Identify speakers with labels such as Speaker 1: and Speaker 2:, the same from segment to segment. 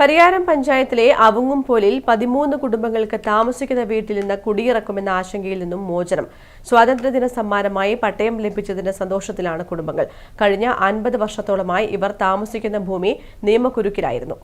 Speaker 1: പരിയാരം പഞ്ചായത്തിലെ അവങ്ങുംപോലിൽ പതിമൂന്ന് കുടുംബങ്ങൾക്ക് താമസിക്കുന്ന വീട്ടിൽ നിന്ന് കുടിയിറക്കുമെന്ന ആശങ്കയിൽ നിന്നും മോചനം. സ്വാതന്ത്ര്യദിന സമ്മാനമായി പട്ടയം ലഭിച്ചതിന്റെ സന്തോഷത്തിലാണ് കുടുംബങ്ങൾ. കഴിഞ്ഞ അൻപത് വർഷത്തോളമായി ഇവർ താമസിക്കുന്ന ഭൂമി നിയമക്കുരുക്കിലായിരുന്നു.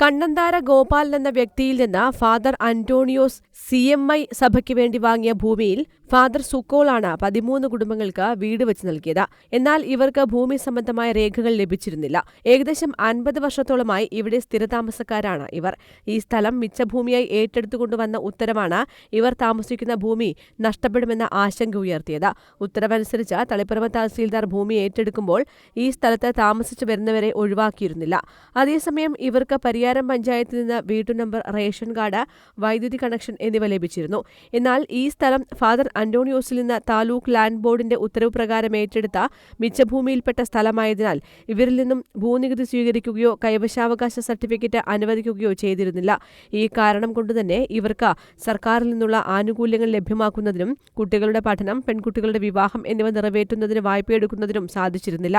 Speaker 1: കണ്ണന്താര ഗോപാൽ എന്ന വ്യക്തിയിൽ നിന്ന് father Antonios C M I സഭയ്ക്ക് വേണ്ടി വാങ്ങിയ ഭൂമിയിൽ ഫാദർ സുക്കോളാണ് പതിമൂന്ന് കുടുംബങ്ങൾക്ക് വീട് വെച്ച് നൽകിയത്. എന്നാൽ ഇവർക്ക് ഭൂമി സംബന്ധമായ രേഖകൾ ലഭിച്ചിരുന്നില്ല. ഏകദേശം അൻപത് വർഷത്തോളമായി ഇവിടെ സ്ഥിരതാമസക്കാരാണ് ഇവർ. ഈ സ്ഥലം മിച്ചഭൂമിയായി ഏറ്റെടുത്തുകൊണ്ടുവന്ന ഉത്തരവാണ് ഇവർ താമസിക്കുന്ന ഭൂമി നഷ്ടപ്പെടുമെന്ന ആശങ്ക ഉയർത്തിയത്. ഉത്തരവനുസരിച്ച് തളിപ്പറമ്പ് തഹസീൽദാർ ഭൂമി ഏറ്റെടുക്കുമ്പോൾ ഈ സ്ഥലത്ത് താമസിച്ചു വരുന്നവരെ ഒഴിവാക്കിയിരുന്നില്ല. അതേസമയം ഇവർക്ക് പരിയാരം പഞ്ചായത്തിൽ നിന്ന് വീട്ടു നമ്പർ റേഷൻ കാർഡ് വൈദ്യുതി കണക്ഷൻ എന്നിവ ലഭിച്ചിരുന്നു. എന്നാൽ ഈ സ്ഥലം ഫാദർ അന്റോണിയോസിൽ നിന്ന് താലൂക്ക് ലാൻഡ് ബോർഡിന്റെ ഉത്തരവ് പ്രകാരം ഏറ്റെടുത്ത മിച്ചഭൂമിയിൽപ്പെട്ട സ്ഥലമായതിനാൽ ഇവരിൽ നിന്നും ഭൂനികുതി സ്വീകരിക്കുകയോ കൈവശാവകാശ സർട്ടിഫിക്കറ്റ് അനുവദിക്കുകയോ ചെയ്തിരുന്നില്ല. ഈ കാരണം കൊണ്ടുതന്നെ ഇവർക്ക് സർക്കാരിൽ നിന്നുള്ള ആനുകൂല്യങ്ങൾ ലഭ്യമാക്കുന്നതിനും കുട്ടികളുടെ പഠനം പെൺകുട്ടികളുടെ വിവാഹം എന്നിവ നിറവേറ്റുന്നതിന് വായ്പയെടുക്കുന്നതിനും സാധിച്ചിരുന്നില്ല.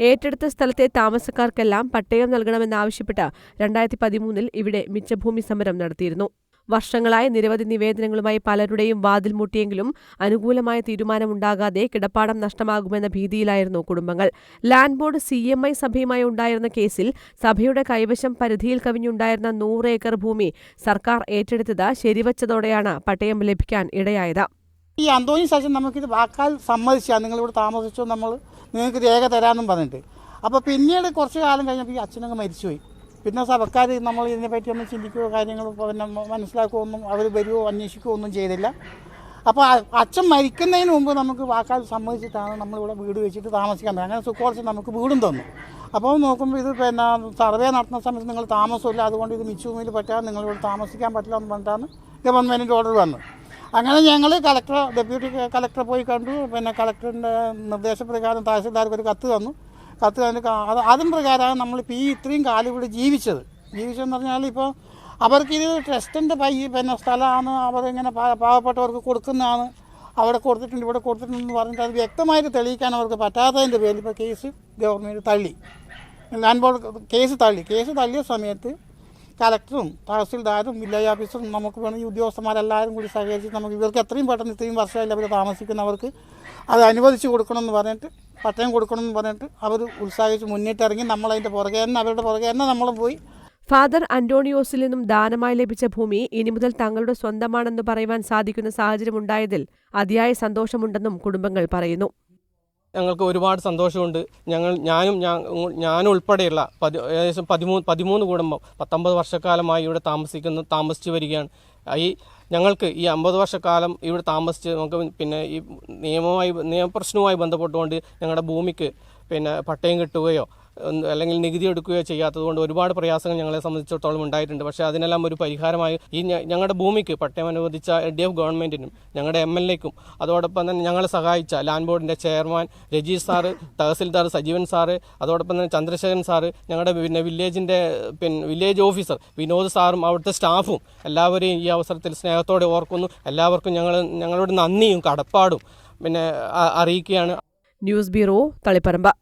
Speaker 1: ഏറ്റെടുത്ത സ്ഥലത്തെ താമസക്കാർക്കെല്ലാം പട്ടയം നൽകണമെന്നാവശ്യപ്പെട്ട് രണ്ടായിരത്തി പതിമൂന്നിൽ ഇവിടെ മിച്ചഭൂമി സമരം നടത്തിയിരുന്നു. വർഷങ്ങളായി നിരവധി നിവേദനങ്ങളുമായി പലരുടെയും വാതിൽ മുട്ടിയെങ്കിലും അനുകൂലമായ തീരുമാനമുണ്ടാകാതെ കിടപ്പാടം നഷ്ടമാകുമെന്ന ഭീതിയിലായിരുന്നു കുടുംബങ്ങൾ. Land board C M I സഭയുമായി ഉണ്ടായിരുന്ന കേസിൽ സഭയുടെ കൈവശം പരിധിയിൽ കവിഞ്ഞുണ്ടായിരുന്ന നൂറ് ഏക്കർ ഭൂമി സർക്കാർ ഏറ്റെടുത്തത് ശരിവച്ചതോടെയാണ് പട്ടയം ലഭിക്കാൻ ഇടയായത്.
Speaker 2: ഈ അന്തോണി നമുക്ക് നമുക്കിത് വാക്കാൽ സമ്മതിച്ചാൽ നിങ്ങളിവിടെ താമസിച്ചോ നമ്മൾ നിങ്ങൾക്ക് രേഖ തരാമെന്നും പറഞ്ഞിട്ട്. അപ്പോൾ പിന്നീട് കുറച്ച് കാലം കഴിഞ്ഞപ്പോൾ ഈ അച്ഛനങ്ങ് മരിച്ചുപോയി. പിന്നെ സഭക്കാർ നമ്മൾ ഇതിനെപ്പറ്റി ഒന്നും ചിന്തിക്കുകയോ കാര്യങ്ങൾ പിന്നെ മനസ്സിലാക്കുകയോ ഒന്നും അവർ വരുമോ അന്വേഷിക്കുകയോ ഒന്നും ചെയ്തില്ല. അപ്പോൾ അച്ഛൻ മരിക്കുന്നതിന് മുമ്പ് നമുക്ക് വാക്കാൽ സമ്മതിച്ചിട്ടാണ് നമ്മളിവിടെ വീട് വെച്ചിട്ട് താമസിക്കാൻ. അങ്ങനെ സുഖോർച്ച് നമുക്ക് വീടും തന്നു. അപ്പോൾ നോക്കുമ്പോൾ ഇത് പിന്നെ സർവേ നടത്തുന്ന സമയത്ത് നിങ്ങൾ താമസമില്ല. അതുകൊണ്ട് ഇത് മിച്ചുമിൽ പറ്റാതെ നിങ്ങളിവിടെ താമസിക്കാൻ പറ്റില്ല എന്ന് പറഞ്ഞിട്ടാണ് ഗവൺമെന്റിന്റെ ഓർഡർ വന്നത്. അങ്ങനെ ഞങ്ങൾ കളക്ടർ ഡെപ്യൂട്ടി കളക്ടറെ പോയി കണ്ടു. പിന്നെ കളക്ടറിന്റെ നിർദ്ദേശപ്രകാരം തഹസിൽദാർക്ക് ഒരു കത്ത് തന്നു. കത്ത് തന്നിട്ട് അത് അതും പ്രകാരമാണ് നമ്മളിപ്പോൾ ഈ ഇത്രയും കാലം ഇവിടെ ജീവിച്ചത്. ജീവിച്ചതെന്ന് പറഞ്ഞാൽ ഇപ്പോൾ അവർക്കിത് ട്രസ്റ്റിന്റെ പൈ പിന്നെ സ്ഥലമാണ്. അവരിങ്ങനെ പാവപ്പെട്ടവർക്ക് കൊടുക്കുന്നതാണ്. അവിടെ കൊടുത്തിട്ടുണ്ട് ഇവിടെ കൊടുത്തിട്ടുണ്ടെന്ന് പറഞ്ഞിട്ട് അത് വ്യക്തമായിട്ട് തെളിയിക്കാൻ അവർക്ക് പറ്റാത്തതിന്റെ പേരിൽ ഇപ്പോൾ കേസ് ഗവൺമെന്റ് തള്ളി. ലാൻഡ് ബോർഡ് കേസ് തള്ളി. കേസ് തള്ളിയ സമയത്ത് കലക്ടറും തഹസിൽദാരും വില്ലേജ് ഓഫീസറും നമുക്ക് വേണം ഈ ഉദ്യോഗസ്ഥന്മാരെല്ലാവരും കൂടി സഹകരിച്ച് നമുക്ക് ഇവർക്ക് എത്രയും പെട്ടെന്ന് ഇത്രയും വർഷമായില്ല അവർ താമസിക്കുന്നവർക്ക് അത് അനുവദിച്ച് കൊടുക്കണമെന്ന് പറഞ്ഞിട്ട് പട്ടയം കൊടുക്കണമെന്ന് പറഞ്ഞിട്ട് അവർ ഉത്സാഹിച്ച് മുന്നിട്ടിറങ്ങി നമ്മളതിന്റെ പുറകെ തന്നെ അവരുടെ പുറകെ തന്നെ നമ്മളും പോയി.
Speaker 1: ഫാദർ അന്റോണിയോസിൽ നിന്നും ദാനമായി ലഭിച്ച ഭൂമി ഇനി മുതൽ തങ്ങളുടെ സ്വന്തമാണെന്ന് പറയുവാൻ സാധിക്കുന്ന സാഹചര്യമുണ്ടായതിൽ അതിയായ സന്തോഷമുണ്ടെന്നും കുടുംബങ്ങൾ പറയുന്നു.
Speaker 3: ഞങ്ങൾക്ക് ഒരുപാട് സന്തോഷമുണ്ട്. ഞങ്ങൾ ഞാനും ഞാൻ ഉൾപ്പെടെയുള്ള പതി ഏകദേശം പതിമൂന്ന് പതിമൂന്ന് കുടുംബം പത്തൊമ്പത് വർഷക്കാലമായി ഇവിടെ താമസിക്കുന്നു താമസിച്ചു വരികയാണ്. ഈ ഞങ്ങൾക്ക് ഈ അമ്പത് വർഷക്കാലം ഇവിടെ താമസിച്ച് നമുക്ക് പിന്നെ ഈ നിയമവുമായി നിയമപ്രശ്നവുമായി ബന്ധപ്പെട്ടുകൊണ്ട് ഞങ്ങളുടെ ഭൂമിക്ക് പിന്നെ പട്ടയം കിട്ടുകയോ അല്ലെങ്കിൽ നികുതി എടുക്കുകയോ ചെയ്യാത്തതുകൊണ്ട് ഒരുപാട് പ്രയാസങ്ങൾ ഞങ്ങളെ സംബന്ധിച്ചിടത്തോളം ഉണ്ടായിട്ടുണ്ട്. പക്ഷേ അതിനെല്ലാം ഒരു പരിഹാരമായി ഈ ഞങ്ങളുടെ ഭൂമിക്ക് പട്ടയം അനുവദിച്ച എൽ ഡി എഫ് ഗവൺമെന്റിനും ഞങ്ങളുടെ എം എൽ എക്കും അതോടൊപ്പം തന്നെ ഞങ്ങളെ സഹായിച്ച ലാൻഡ് ബോർഡിന്റെ chairman Rajeesh sir tahsildar Sajeevan sir അതോടൊപ്പം തന്നെ ചന്ദ്രശേഖരൻ സാറ് ഞങ്ങളുടെ പിന്നെ വില്ലേജിന്റെ പിന്നെ വില്ലേജ് ഓഫീസർ വിനോദ് സാറും അവിടുത്തെ സ്റ്റാഫും എല്ലാവരെയും ഈ അവസരത്തിൽ സ്നേഹത്തോടെ ഓർക്കുന്നു. എല്ലാവർക്കും ഞങ്ങൾ ഞങ്ങളോട് നന്ദിയും കടപ്പാടും പിന്നെ അറിയിക്കുകയാണ്.
Speaker 1: News bureau Taliparamba.